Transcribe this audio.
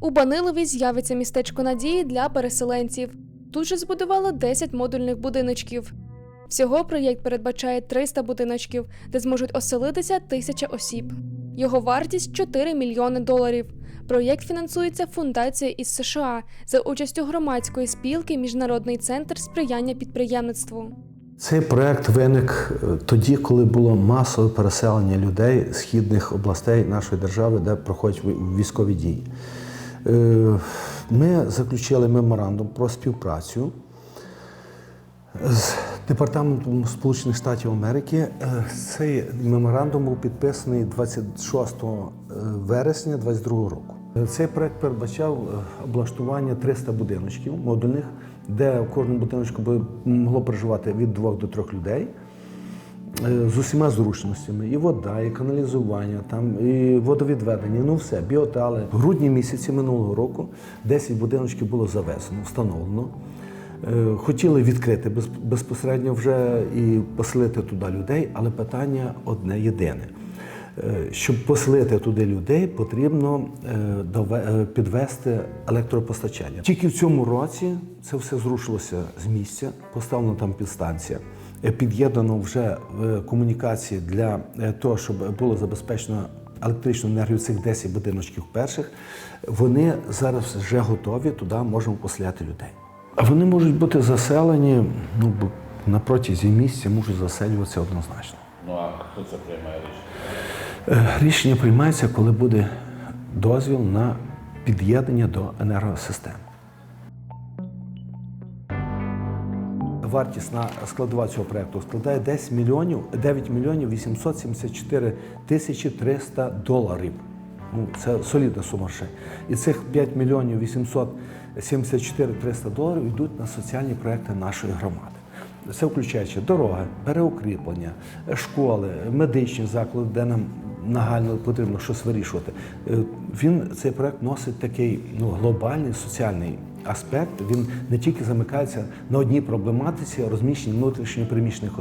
У Банилові з'явиться містечко надії для переселенців. Тут же збудували 10 модульних будиночків. Всього проєкт передбачає 300 будиночків, де зможуть оселитися тисяча осіб. Його вартість 4 мільйони доларів. Проєкт фінансується фундацією із США за участю громадської спілки Міжнародний центр сприяння підприємництву. Цей проект виник е, тоді, коли було масове переселення людей східних областей нашої держави, де проходять військові дії. Е, Ми заключили меморандум про співпрацю з Департаментом Сполучених Штатів Америки. Е, Цей меморандум був підписаний 26 вересня 2022 року. Е, Цей проект передбачав е, облаштування 300 будиночків модульних, де в кожному будиночку могло проживати від двох до трьох людей. Е, З усіма зручностями, і вода, і каналізування, там, і водовідведення, ну все, біотали. В грудні місяці минулого року 10 будиночків було завезено, встановлено. Е, Хотіли відкрити безпосередньо вже і поселити туди людей, але питання одне єдине. Е, Щоб поселити туди людей, потрібно е, е, підвести електропостачання. Тільки в цьому році це все зрушилося з місця, поставлена там підстанція. Під'єднано вже комунікації для того, щоб було забезпечено електричну енергію цих 10 будиночків перших. Вони зараз вже готові, туди можемо поселяти людей. А вони можуть бути заселені ну, на протязі місяця можуть заселюватися однозначно. Ну а хто це приймає рішення? Е, Рішення приймається, коли буде дозвіл на під'єднання до енергосистем. Вартісна складова цього проєкту складає 10 мільйонів, 9 мільйонів 874 тисячі 300 доларів. Ну, це солідна сума ще. І цих 5 мільйонів 874 300 доларів йдуть на соціальні проекти нашої громади. Це включаючи дороги, переукріплення, школи, медичні заклади, де нам нагально потрібно щось вирішувати. Е, Він цей проект носить такий ну, глобальний соціальний аспект. Він не тільки замикається на одній проблематиці розміщення внутрішньо переміщених.